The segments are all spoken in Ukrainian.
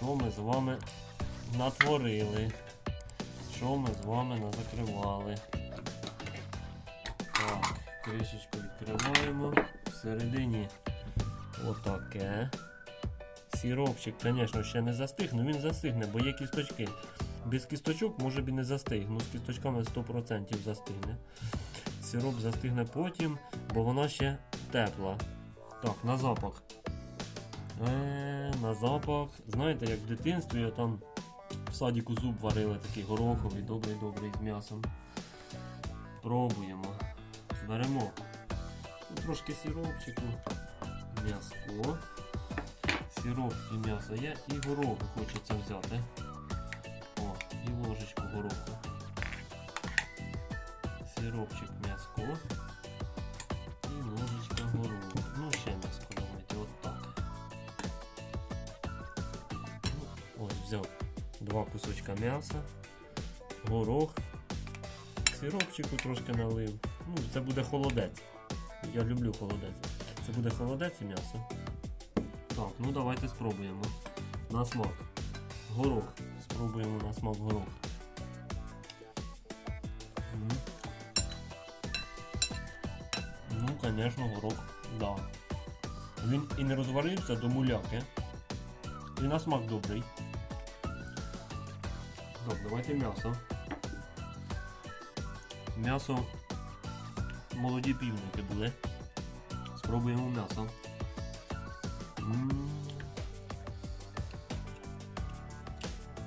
що ми з вами натворили. Що ми з вами назакривали. Так, кришечку відкриваємо. Всередині отаке. Сіропчик, звісно, ще не застиг, але він застигне, бо є кісточки. Без кісточок може б і не застиг, ну з кісточками 100% застигне. Сироп застигне потім, бо вона ще тепла. Так, на запах. Е, на запах. Знаєте, як в дитинстві я там в садіку зуб варили такий гороховий, добрий-добрий з м'ясом. Пробуємо. Беремо трошки сиропчику, м'яско. Сироп і м'ясо є, і гороху хочеться взяти. О, і ложечку гороху. Кусочка м'яса, горох, сиропчику трошки налив. Ну, це буде холодець. Я люблю холодець. Це буде холодець і м'ясо. Так, ну давайте спробуємо. На смак. Горох. Спробуємо на смак горох. Ну, звісно, горох, да. Він і не розварився до муляки. І на смак добрий. Так, давайте м'ясо. М'ясо молоді півники були. Спробуємо м'ясо.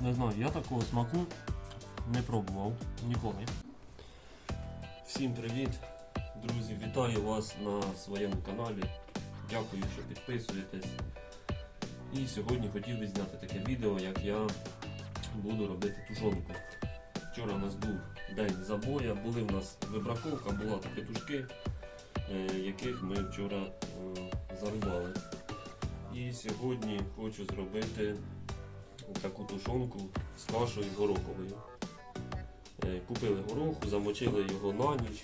Не знаю, я такого смаку не пробував ніколи. Всім привіт! Друзі, вітаю вас на своєму каналі. Дякую, що підписуєтесь. І сьогодні хотів би зняти таке відео, як я буду робити тушонку. Вчора у нас був день забоя, були в нас вибраковка, була та петушки, е, яких ми вчора е, зарубали. І сьогодні хочу зробити таку тушонку з кашею гороховою. Е, Купили гороху, замочили його на ніч.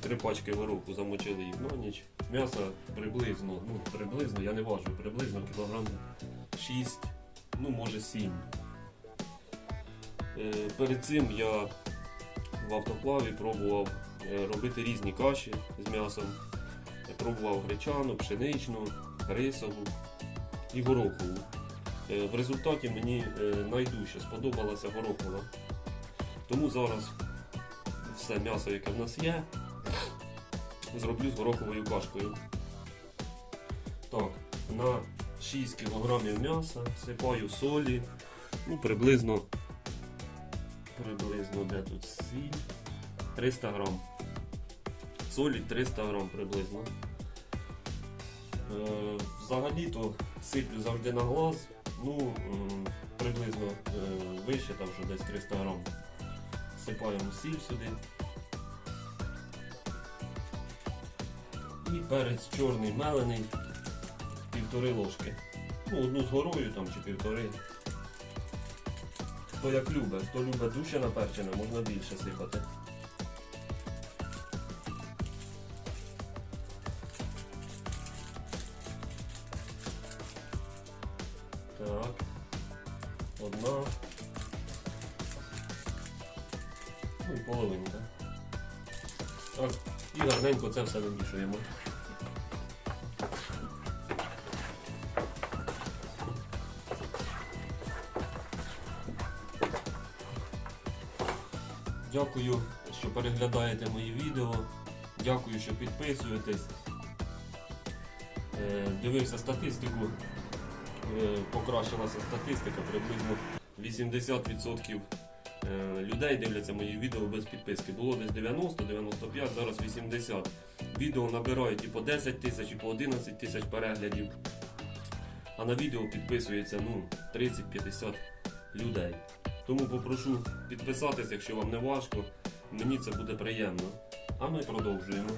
Три пачки гороху замочили їх на ніч. М'яса приблизно, ну приблизно, я не важу, приблизно кілограм 6, ну може 7. Е, Перед цим я в автоплаві пробував е, робити різні каші з м'ясом. Я пробував гречану, пшеничну, рисову і горохову. Е, В результаті мені е, найдужче сподобалася горохова. Тому зараз все м'ясо, яке в нас є, зроблю з гороховою кашкою. Так, на 6 кг м'яса сипаю солі, ну приблизно, приблизно де тут сіль, 300 грам. Солі 300 грам приблизно. Е, Взагалі-то сиплю завжди на глаз, ну приблизно е, вище, там що десь 300 грам. Сипаємо сіль сюди. І перець чорний мелений, півтори ложки. Ну, одну з горою там чи півтори. Хто як любить, хто любить дужче наперчене, можна більше сипати. Так. Одна. Ну і половинка. Так. І гарненько це все вимішуємо. Дякую, що переглядаєте мої відео. Дякую, що підписуєтесь. Е, Дивився статистику. Е, Покращилася статистика, приблизно 80% е, людей дивляться мої відео без підписки. Було десь 90-95, зараз 80. Відео набирають і по 10 тисяч, і по 11 тисяч переглядів. А на відео підписується ну, 30-50 людей. Тому попрошу підписатись, якщо вам не важко. Мені це буде приємно. А ми продовжуємо.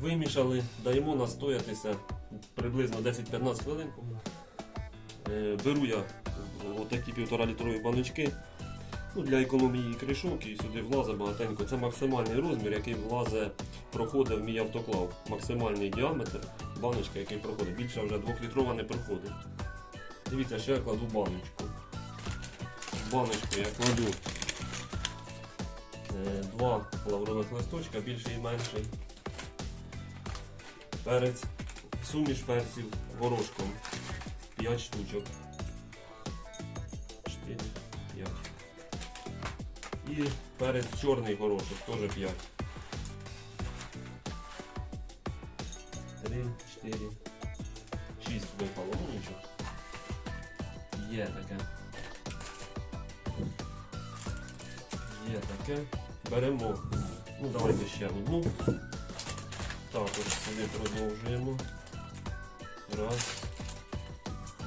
Вимішали, даємо настоятися приблизно 10-15 хвилин. Е, Беру я отакі півтора літрові баночки. Ну, для економії кришок і сюди влазить багатенько. Це максимальний розмір, який влазить, проходить мій автоклав. Максимальний діаметр баночка, який проходить. Більше вже 2-літрова не проходить. Дивіться, ще я кладу баночку. Баночку я кладу е, два лаврових листочка, більший і менший. Перець, суміш перців горошком. 5 штучок. І перець чорний горошок, теж 5. 3, 4, 6 випало, ну нічого. Є таке. Є таке. Беремо. Ну давайте ще одну. Також сюди продовжуємо. Раз.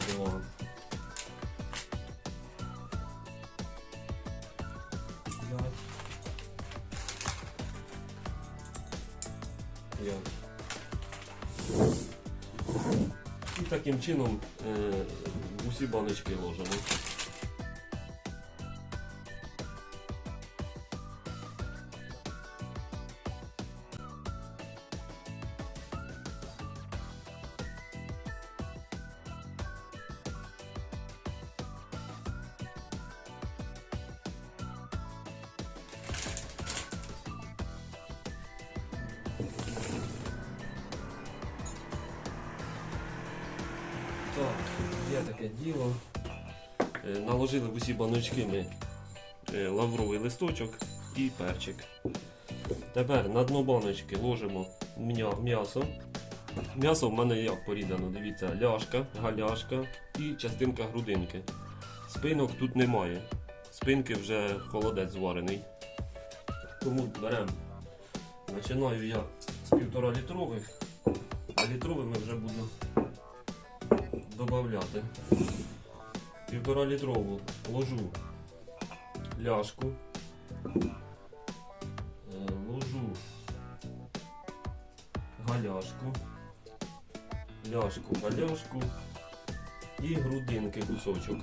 Два. І таким чином е, усі баночки ложимо. Наложили в усі баночки ми е, лавровий листочок і перчик. Тепер на дно баночки ложимо м'ясо. М'ясо в мене як порізано, дивіться, ляшка, галяшка і частинка грудинки. Спинок тут немає. Спинки вже холодець зварений. Тому беремо. Починаю я з півтора літрових, а літровими вже буду додати півтора літрову ложу ляшку, е, ложу галяшку, ляшку, галяшку і грудинки кусочок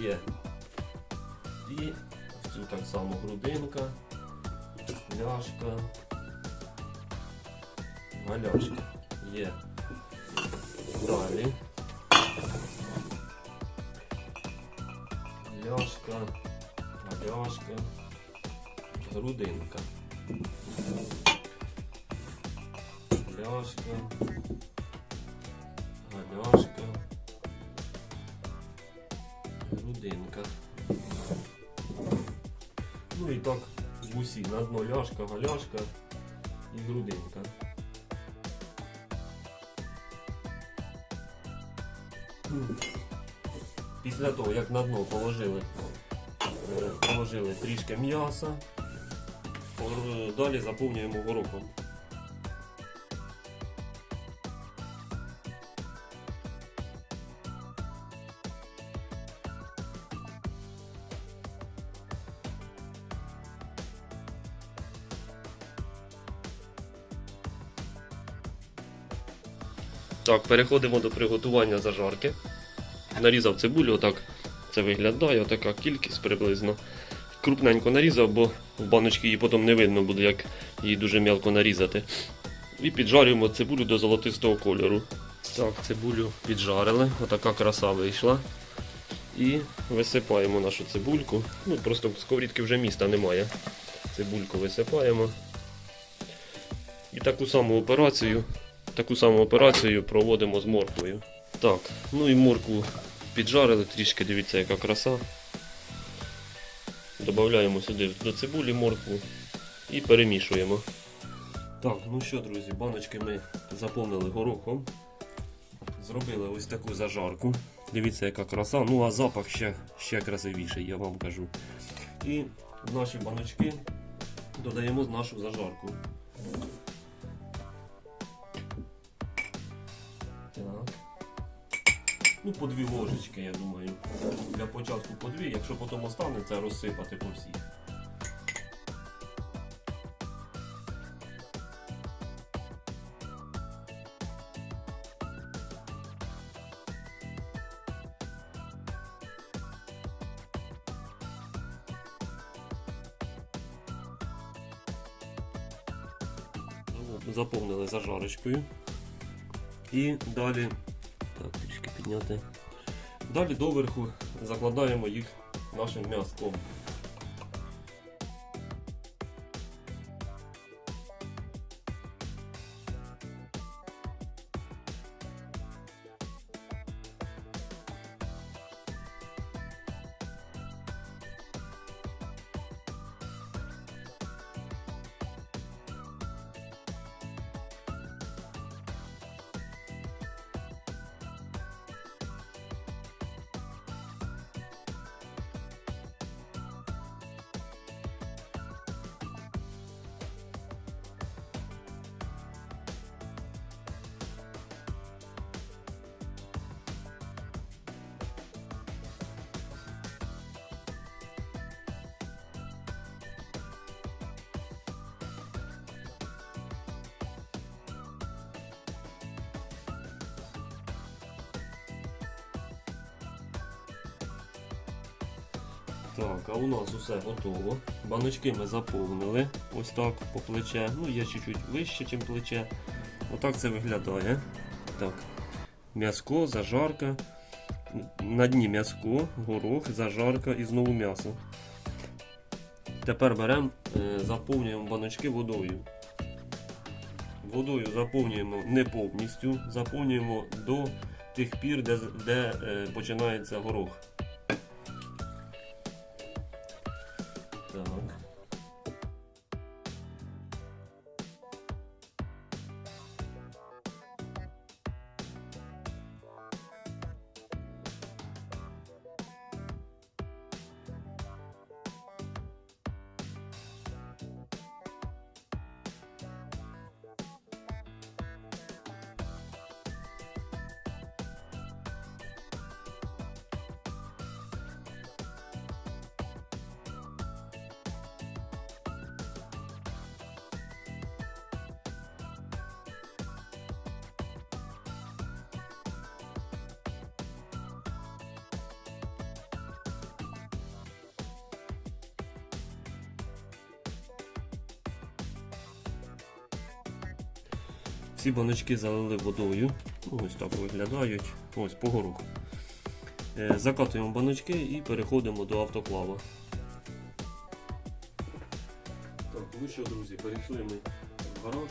є. І в цю так само грудинка, ляшка, галяшка є. Далі. Ляшка, галяшка, грудинка. Ляшка, галяшка, грудинка. Ну і так в усі на дно ляшка, галяшка і грудинка. Після того, як на дно положили, положили трішки м'яса, далі заповнюємо горохом. Так, переходимо до приготування зажарки. Нарізав цибулю, отак це виглядає, отака кількість приблизно. Крупненько нарізав, бо в баночці її потім не видно буде, як її дуже м'ялко нарізати. І піджарюємо цибулю до золотистого кольору. Так, цибулю піджарили, отака краса вийшла. І висипаємо нашу цибульку. Ну, просто сковорідки вже міста немає. Цибульку висипаємо. І таку саму операцію, таку саму операцію проводимо з морквою. Так, ну і моркву піджарили трішки, дивіться, яка краса. Додаємо сюди до цибулі моркву і перемішуємо. Так, ну що, друзі, баночки ми заповнили горохом. Зробили ось таку зажарку. Дивіться, яка краса. Ну а запах ще, ще красивіший, я вам кажу. І в наші баночки додаємо нашу зажарку. ну по дві ложечки, я думаю. Для початку по дві, якщо потім останеться, розсипати по всій. Ну, заповнили зажарочкою і далі підняти. Далі доверху закладаємо їх нашим м'язком. Так, а у нас усе готово. Баночки ми заповнили. Ось так по плече. Ну, є чуть-чуть вище, ніж плече. Отак це виглядає. Так. М'яско, зажарка. На дні м'яско, горох, зажарка і знову м'ясо. Тепер беремо, е, заповнюємо баночки водою. Водою заповнюємо не повністю, заповнюємо до тих пір, де, де е, починається горох. Так. Всі баночки залили водою. Ось так виглядають. Ось по. Е, Закатуємо баночки і переходимо до автоклава. Так, ну що, друзі, перейшли ми в гараж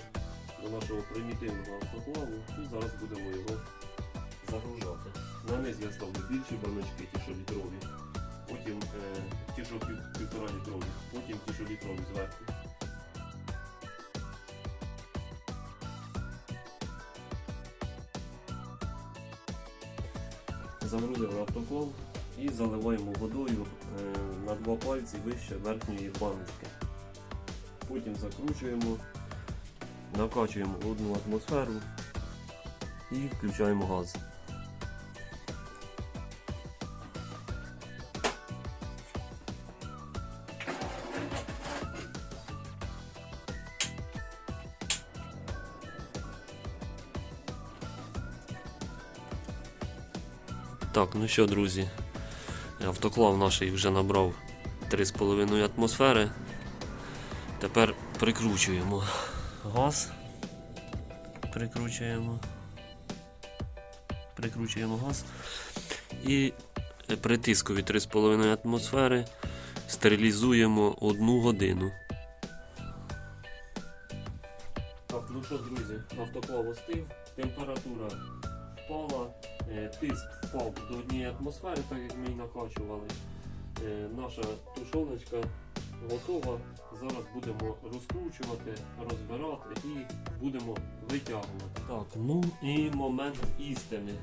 до нашого примітивного автоклаву і зараз будемо його загружати. На низ я ставлю більші баночки, ті, що літрові. Потім е, ті, що півтора літрові, потім ті, що літрові зверху. Загрузили автокол і заливаємо водою е, на два пальці вище верхньої баночки. Потім закручуємо, накачуємо одну атмосферу і включаємо газ. Так, ну що, друзі, автоклав наш вже набрав 3,5 атмосфери. Тепер прикручуємо газ. Прикручуємо. Прикручуємо газ. І при тискові 3,5 атмосфери стерилізуємо одну годину. Так, ну що, друзі, автоклав остив, температура впала, тиск впав до однієї атмосфери, так як ми і накачували. Е, Наша тушоночка готова. Зараз будемо розкручувати, розбирати і будемо витягувати. Так, ну і момент істини.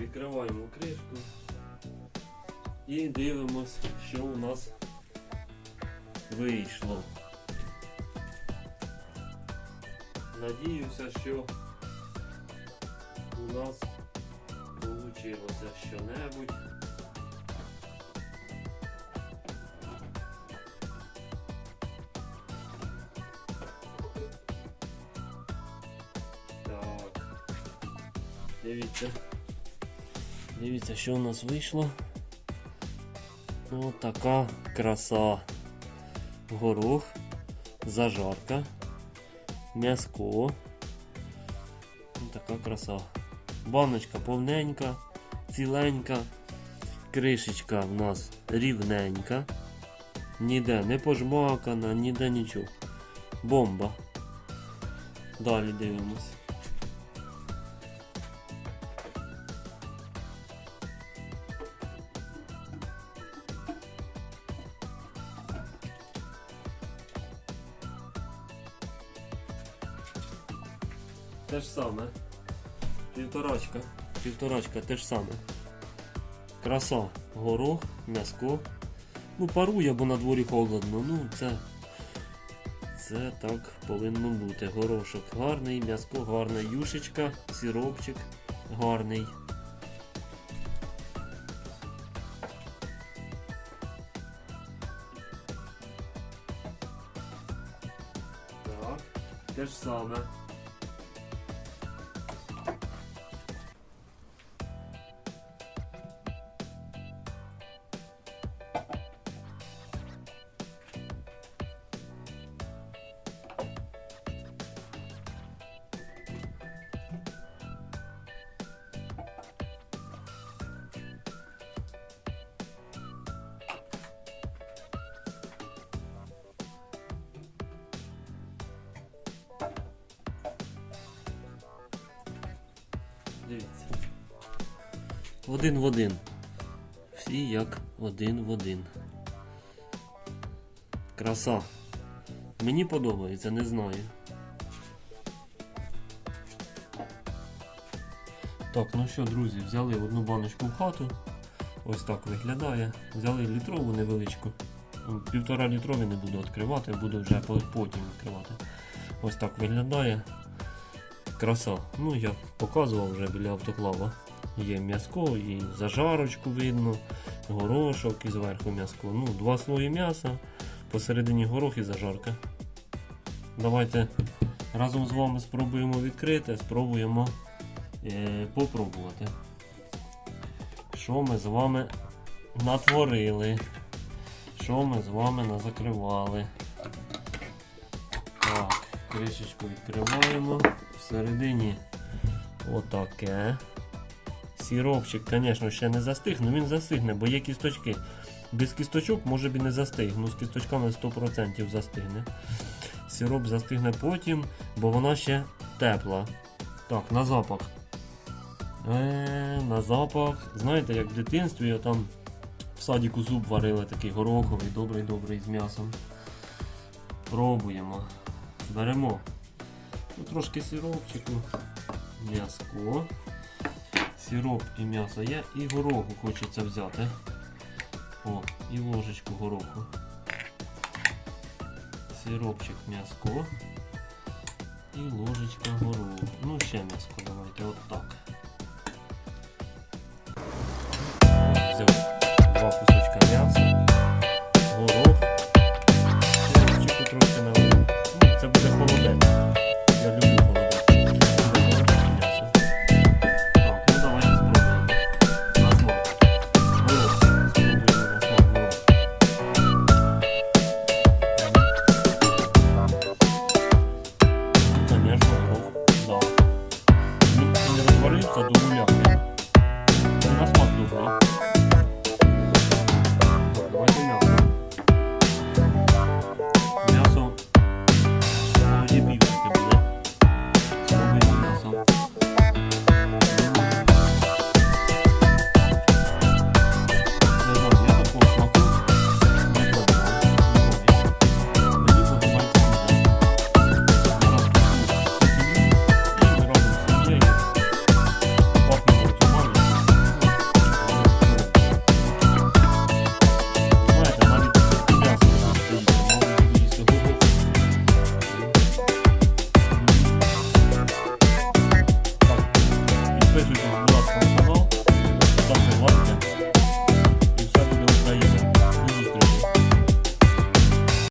Відкриваємо кришку і дивимось, що у нас вийшло. Надіюся, що у нас вийшло що-небудь. Дивіться. Дивіться, що у нас вийшло. Ось така краса. Горох, зажарка, м'яско. Ось така краса. Баночка повненька, ціленька. Кришечка в нас рівненька. Ніде не пожмакана, ніде нічого. Бомба. Далі дивимось. Те ж саме. Півторачка. Півторачка те ж саме. Краса, горох, м'яско. Ну, парує, бо на дворі холодно. Ну, це. Це так повинно бути. Горошок гарний, м'яско гарне, юшечка, сіропчик гарний. Так, те ж саме. Один в один. Всі як один в один. Краса. Мені подобається, не знаю. Так, ну що, друзі, взяли одну баночку в хату. Ось так виглядає. Взяли літрову невеличку. Півтора літрові не буду відкривати, буду вже потім відкривати. Ось так виглядає. Краса. Ну, я показував вже біля автоклава. Є м'яско і зажарочку видно, горошок і зверху м'яско. Ну, два слої м'яса, посередині горох і зажарка. Давайте разом з вами спробуємо відкрити, спробуємо е, попробувати. Що ми з вами натворили? Що ми з вами назакривали? Так, кришечку відкриваємо. Всередині отаке. Сіропчик, звісно, ще не застиг, але він застигне, бо є кісточки. Без кісточок може б і не застиг, ну з кісточками 100% застигне. Сироп застигне потім, бо вона ще тепла. Так, на запах. Е, на запах. Знаєте, як в дитинстві я там в садіку зуб варили такий гороховий, добрий-добрий з м'ясом. Пробуємо. Беремо ну, трошки сиропчику, м'яско. Сироп і м'ясо є, і гороху хочеться взяти. О, і ложечку гороху. Сиропчик м'яско. І ложечка гороху. Ну, ще м'яско давайте, от так. Взяв два кусочка м'яса, горох, сиропчику трохи налив.